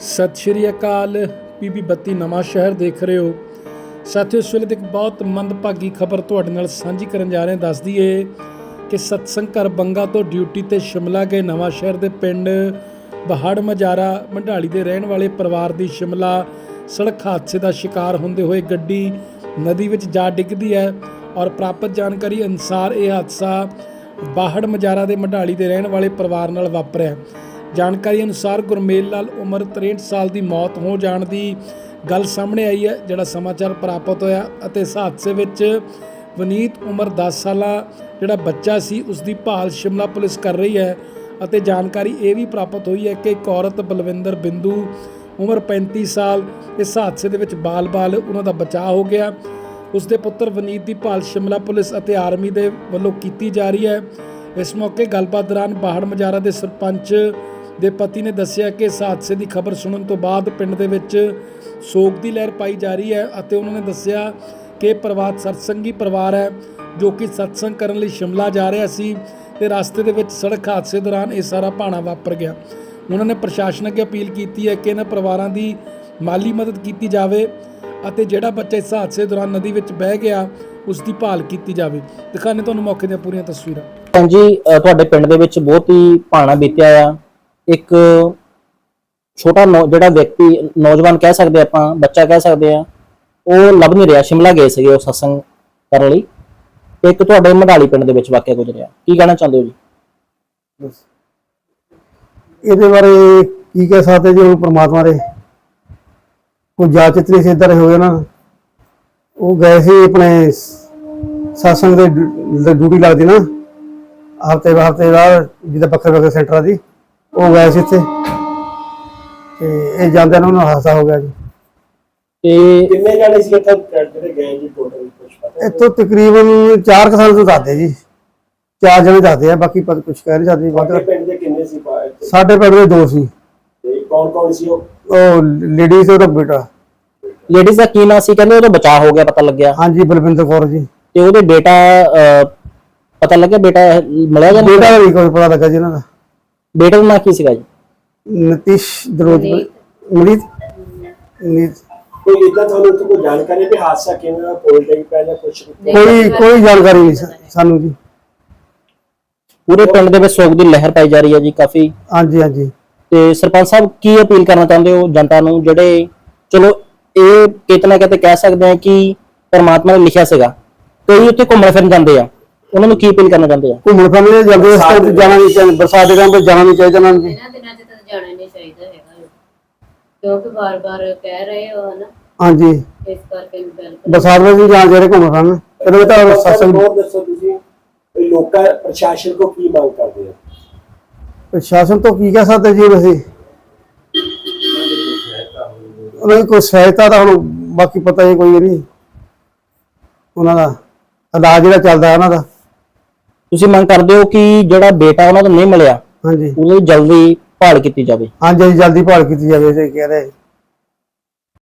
ਸਤਿ ਸ਼੍ਰੀ ਅਕਾਲ। ਪੀਬੀ ਬੱਤੀ ਨਵਾਂ ਸ਼ਹਿਰ ਦੇਖ ਰਹੇ ਹੋ। ਸਾਥੀਓ, ਇਸ ਵੇਲੇ ਦੀ ਇੱਕ ਬਹੁਤ ਮੰਦਭਾਗੀ ਖਬਰ ਤੁਹਾਡੇ ਨਾਲ ਸਾਂਝੀ ਕਰਨ ਜਾ ਰਹੇ ਹਾਂ। ਦੱਸ ਦਈਏ ਕਿ ਸਤਸੰਗ ਘਰ ਬੰਗਾ ਤੋਂ ਡਿਊਟੀ ਤੇ ਸ਼ਿਮਲਾ ਗਏ ਨਵਾਂ ਸ਼ਹਿਰ ਦੇ ਪਿੰਡ ਬਹਾੜ ਮਜਾਰਾ ਮੰਡਾਲੀ ਦੇ ਰਹਿਣ ਵਾਲੇ ਪਰਿਵਾਰ ਦੀ ਸ਼ਿਮਲਾ ਸੜਕ ਹਾਦਸੇ ਦਾ ਸ਼ਿਕਾਰ ਹੁੰਦੇ ਹੋਏ ਗੱਡੀ ਨਦੀ ਵਿੱਚ ਜਾ ਡਿੱਗਦੀ ਹੈ ਔਰ ਪ੍ਰਾਪਤ ਜਾਣਕਾਰੀ ਅਨੁਸਾਰ ਇਹ ਹਾਦਸਾ ਬਾਹੜ ਮਜਾਰਾ ਦੇ ਮੰਡਾਲੀ ਦੇ ਰਹਿਣ ਵਾਲੇ ਪਰਿਵਾਰ ਨਾਲ ਵਾਪਰਿਆ। ਜਾਣਕਾਰੀ ਅਨੁਸਾਰ ਗੁਰਮੇਲ ਲਾਲ ਉਮਰ 63 ਸਾਲ ਦੀ ਮੌਤ ਹੋ ਜਾਣ ਦੀ ਗੱਲ ਸਾਹਮਣੇ ਆਈ ਹੈ, ਜਿਹੜਾ ਸਮਾਚਾਰ ਪ੍ਰਾਪਤ ਹੋਇਆ ਅਤੇ ਇਸ ਹਾਦਸੇ ਵਿੱਚ ਵਨੀਤ ਉਮਰ 10 ਸਾਲਾ, ਜਿਹੜਾ ਬੱਚਾ ਸੀ ਉਸ ਦੀ ਭਾਲ ਸ਼ਿਮਲਾ ਪੁਲਿਸ ਕਰ ਰਹੀ ਹੈ ਅਤੇ ਜਾਣਕਾਰੀ ਇਹ ਵੀ ਪ੍ਰਾਪਤ ਹੋਈ ਹੈ ਕਿ ਇੱਕ ਔਰਤ ਬਲਵਿੰਦਰ ਬਿੰਦੂ ਉਮਰ 35 ਸਾਲ, ਇਸ ਹਾਦਸੇ ਦੇ ਵਿੱਚ ਬਾਲ-ਬਾਲ, ਉਹਨਾਂ ਦਾ ਬਚਾਅ ਹੋ ਗਿਆ। ਉਸ ਦੇ ਪੁੱਤਰ ਵਨੀਤ ਦੀ ਭਾਲ ਸ਼ਿਮਲਾ ਪੁਲਿਸ ਅਤੇ ਆਰਮੀ ਦੇ ਵੱਲੋਂ ਕੀਤੀ ਜਾ ਰਹੀ ਹੈ। ਇਸ ਮੌਕੇ ਗੱਲਬਾਤ ਦੌਰਾਨ ਬਾਹੜ ਮਜਾਰਾ ਦੇ ਸਰਪੰਚ ਦੇ ਪਤੀ ਨੇ ਦੱਸਿਆ ਕਿ ਇਸ ਹਾਦਸੇ ਦੀ ਖਬਰ ਸੁਣਨ ਤੋਂ ਬਾਅਦ ਪਿੰਡ ਦੇ ਵਿੱਚ ਸੋਗ ਦੀ ਲਹਿਰ ਪਾਈ ਜਾ ਰਹੀ ਹੈ ਅਤੇ ਉਹਨਾਂ ਨੇ ਦੱਸਿਆ ਕਿ ਪਰਿਵਾਰ ਸਤਸੰਗੀ ਪਰਿਵਾਰ ਹੈ, ਜੋ ਕਿ ਸਤਸੰਗ ਕਰਨ ਲਈ ਸ਼ਿਮਲਾ ਜਾ ਰਿਹਾ ਸੀ ਤੇ ਰਸਤੇ ਦੇ ਵਿੱਚ ਸੜਕ ਹਾਦਸੇ ਦੌਰਾਨ ਇਹ ਸਾਰਾ ਭਾਣਾ ਵਾਪਰ ਗਿਆ। ਉਹਨਾਂ ਨੇ ਪ੍ਰਸ਼ਾਸਨ ਅੱਗੇ ਅਪੀਲ ਕੀਤੀ ਹੈ ਕਿ ਇਹਨਾਂ ਪਰਿਵਾਰਾਂ ਦੀ ਮਾਲੀ ਮਦਦ ਕੀਤੀ ਜਾਵੇ ਅਤੇ ਜਿਹੜਾ ਬੱਚਾ ਇਸ ਹਾਦਸੇ ਦੌਰਾਨ ਨਦੀ ਵਿੱਚ ਬਹਿ ਗਿਆ ਉਸ ਦੀ ਭਾਲ ਕੀਤੀ ਜਾਵੇ। ਦਿਖਾਣੇ ਤੁਹਾਨੂੰ ਮੌਕੇ ਦੀਆਂ ਪੂਰੀਆਂ ਤਸਵੀਰਾਂ। ਹਾਂਜੀ ਤੁਹਾਡੇ ਪਿੰਡ ਦੇ ਵਿੱਚ ਬਹੁਤ ਹੀ ਭਾਣਾ ਬੀਤਿਆ ਆ। ਇੱਕ ਛੋਟਾ ਨੌ- ਜਿਹੜਾ ਵਿਅਕਤੀ ਨੌਜਵਾਨ ਕਹਿ ਸਕਦੇ ਆਪਾਂ, ਬੱਚਾ ਕਹਿ ਸਕਦੇ ਆ, ਉਹ ਲੱਭ ਨਹੀਂ ਰਿਹਾ, ਸ਼ਿਮਲਾ ਗਏ ਸੀਗੇ ਉਹ ਸਤਸੰਗ ਕਰਨ ਲਈ। ਤੇ ਇੱਕ ਤੁਹਾਡੇ ਮਢਾਲੀ ਪਿੰਡ ਦੇ ਵਿੱਚ ਵਾਕਿਆ ਗੁਜ਼ਰਿਆ। ਕੀ ਕਹਿਣਾ ਚਾਹੁੰਦੇ ਹੋ ਜੀ? ਇਹਦੇ ਬਾਰੇ ਕੀ ਕਹਿ ਸਕਦੇ ਜੀ ਹੁਣ ਪ੍ਰਮਾਤਮਾ ਦੇ। ਕੋਈ ਜਾਂਚ ਇਤਨੀ ਸਿੱਧਰ ਹੋ ਗਿਆ ਨਾ। ਉਹ ਗਏ ਸੀ ਆਪਣੇ ਸਾਸੰਗ ਦੇ ਡਿਊਟੀ ਲੱਗਦੀ ਨਾ। ਹਫ਼ਤੇ ਹਫ਼ਤੇ ਬਾਅਦ ਜਿਹਦਾ ਵੱਖਰੇ ਵੱਖਰੇ ਸੈਂਟਰਾਂ ਦੀ। ਉਹ ਗਏ ਸੀ ਇੱਥੇ। ਤੇ ਇਹ ਜਾਂਦੇ ਨੂੰ ਹਾਦਸਾ ਹੋ ਗਿਆ ਜੀ। ਤੇ ਕਿੰਨੇ ਜਾਣੇ ਸੀ ਇੱਥੇ ਜਿਹੜੇ ਗਏ ਜੀ ਟੋਟਲ ਕੁਝ ਪਤਾ? ਇੱਥੋਂ ਤਕਰੀਬਨ 4 ਸਾਲ ਤੋਂ ਦੱਸਦੇ ਜੀ। ਚਾਰ ਜਣੇ ਦੱਸਦੇ ਆ ਬਾਕੀ ਪਤਾ ਕੁਝ ਕਹਿ ਨਹੀਂ ਸਕਦੇ ਤੁਹਾਡੇ ਵੱਧ- ਪਿੰਡ ਦੇ ਕਿੰਨੇ ਸੀ ਇੱਥੇ? ਸਾਡੇ ਪਿੰਡ ਦੇ ਦੋ ਸੀ। ਤੇ ਕੌਣ ਕੌਣ ਸੀ ਉਹ? ਉਹ ਲੇਡੀ ਸੀ ਉਹਦਾ ਬੇਟਾ। ਲੇਡੀਜ਼ ਦਾ ਕੀ ਨਾਂ ਸੀ ਕਹਿੰਦੇ? ਉਹਦਾ ਬਚਾਅ ਹੋ ਗਿਆ ਪਤਾ ਲੱਗਿਆ। ਹਾਂਜੀ ਬਲਵਿੰਦਰ ਕੌਰ ਜੀ। ਤੇ ਉਹਦੇ ਬੇਟਾ ਪਤਾ ਲੱਗਿਆ ਬੇਟਾ ਮਿਲਿਆ ਜਾਂ ਨਹੀਂ? ਬੇਟਾ ਦਾ ਨਹੀਂ ਕੋਈ ਪਤਾ ਲੱਗਾ ਜੀ ਇਹਨਾਂ ਦਾ। ਬੇਟੇ ਦਾ ਨਾਂ ਕੀ ਸੀਗਾ ਜੀ? ਨਤੀਸ਼ ਦਰੋਜ ਨੀਤ ਕੋਈ ਇਦਾਂ ਤੁਹਾਨੂੰ ਉੱਥੇ ਕੋਈ ਜਾਣਕਾਰੀ ਵੀ ਹਾਦਸਾ ਕਿਵੇਂ ਹੋਇਆ ਪੁਲ ਡਿੱਗ ਪਿਆ ਜਾਂ ਕੁਝ ਕੋਈ ਕੋਈ ਜਾਣਕਾਰੀ ਨਹੀਂ ਸਾ- ਸਾਨੂੰ ਜੀ। ਪੂਰੇ ਪਿੰਡ ਦੇ ਵਿੱਚ ਸੋਗ ਦੀ ਲਹਿਰ ਪਾਈ ਜਾ ਰਹੀ ਹੈ ਜੀ ਕਾਫੀ। ਹਾਂਜੀ ਹਾਂਜੀ। ਤੇ ਸਰਪੰਚ ਸਾਹਿਬ ਕੀ ਅਪੀਲ ਕਰਨਾ ਚਾਹੁੰਦੇ ਹੋ ਜਨਤਾ ਨੂੰ ਜਿਹੜੇ ਚਲੋ ਇਹ ਕਿਤੇ ਨਾ ਕਿਤੇ ਕਹਿ ਸਕਦੇ ਆ ਕਿ ਪਰਮਾਤਮਾ ਨੇ ਲਿਖਿਆ ਸੀਗਾ ਕਈ ਉੱਥੇ ਘੁੰਮਣ ਫਿਰਨ ਜਾਂਦੇ ਆ। ਉਹਨਾਂ ਨੂੰ ਕੀ ਅਪੀਲ ਕਰਨਾ ਚਾਹੁੰਦੇ ਆ? ਘੁੰਮਣ ਫਿਰਨ ਦੇ ਜਾਂਦੇ ਇਸ ਤਰ੍ਹਾਂ ਤੇ ਜਾਣਾ ਨਹੀਂ ਚਾਹੀਦਾ ਬਰਸਾਤ ਦੇ ਟਾਈਮ ਤੇ ਜਾਣਾ ਨਹੀਂ ਚਾਹੀਦਾ ਇਹਨਾਂ ਨੂੰ। ਜੀ ਇਹਨਾਂ ਦਿਨਾਂ 'ਚ ਤਾਂ ਜਾਣਾ ਨਹੀਂ ਚਾਹੀਦਾ ਹੈਗਾ। ਕਿਉਂਕਿ ਵਾਰ-ਵਾਰ ਕਹਿ ਰਹੇ ਹੋ ਹਨਾ। ਹਾਂਜੀ। ਇਸ ਕਰਕੇ ਵੀ ਬਿਲਕੁਲ ਬਰਸਾਤ ਵਿੱਚ ਨਹੀਂ ਜਾਣਾ ਚਾਹੀਦਾ ਘੁੰਮਣ ਫਿਰਨ ਇਹਦੇ ਵਿੱਚ ਤਾਂ ਸਤਸੰਗ ਹੋਰ ਦੱਸੋ ਤੁਸੀਂ ਵੀ ਲੋਕਾਂ ਪ੍ਰਸ਼ਾਸਨ ਕੋ ਕੀ ਮੰਗ ਕਰਦੇ ਹੋ ਪ੍ਰਸ਼ਾਸਨ ਤੋਂ ਕੀ ਕਹਿ ਸਕਦੇ ਜੀ ਅਸੀਂ ਉਹਨਾਂ ਦੀ ਕੋਈ ਸਹਾਇਤਾ ਤਾਂ ਹੁਣ ਬਾਕੀ ਪਤਾ ਹੀ ਕੋਈ ਨਹੀਂ। ਉਹਨਾਂ ਦਾ ਇਲਾਜ ਜਿਹੜਾ ਚੱਲਦਾ ਉਹਨਾਂ ਦਾ। ਤੁਸੀਂ ਮੰਗ ਕਰਦੇ ਹੋ ਕਿ ਜਿਹੜਾ ਬੇਟਾ ਉਹਨਾਂ ਦਾ ਨਹੀਂ ਮਿਲਿਆ ਹਾਂਜੀ। ਉਹਦੀ ਜਲਦੀ ਭਾਲ ਕੀਤੀ ਜਾਵੇ। ਹਾਂਜੀ ਹਾਂਜੀ, ਜਲਦੀ ਭਾਲ ਕੀਤੀ ਜਾਵੇ ਜੇ ਕਹਿ ਰਹੇ।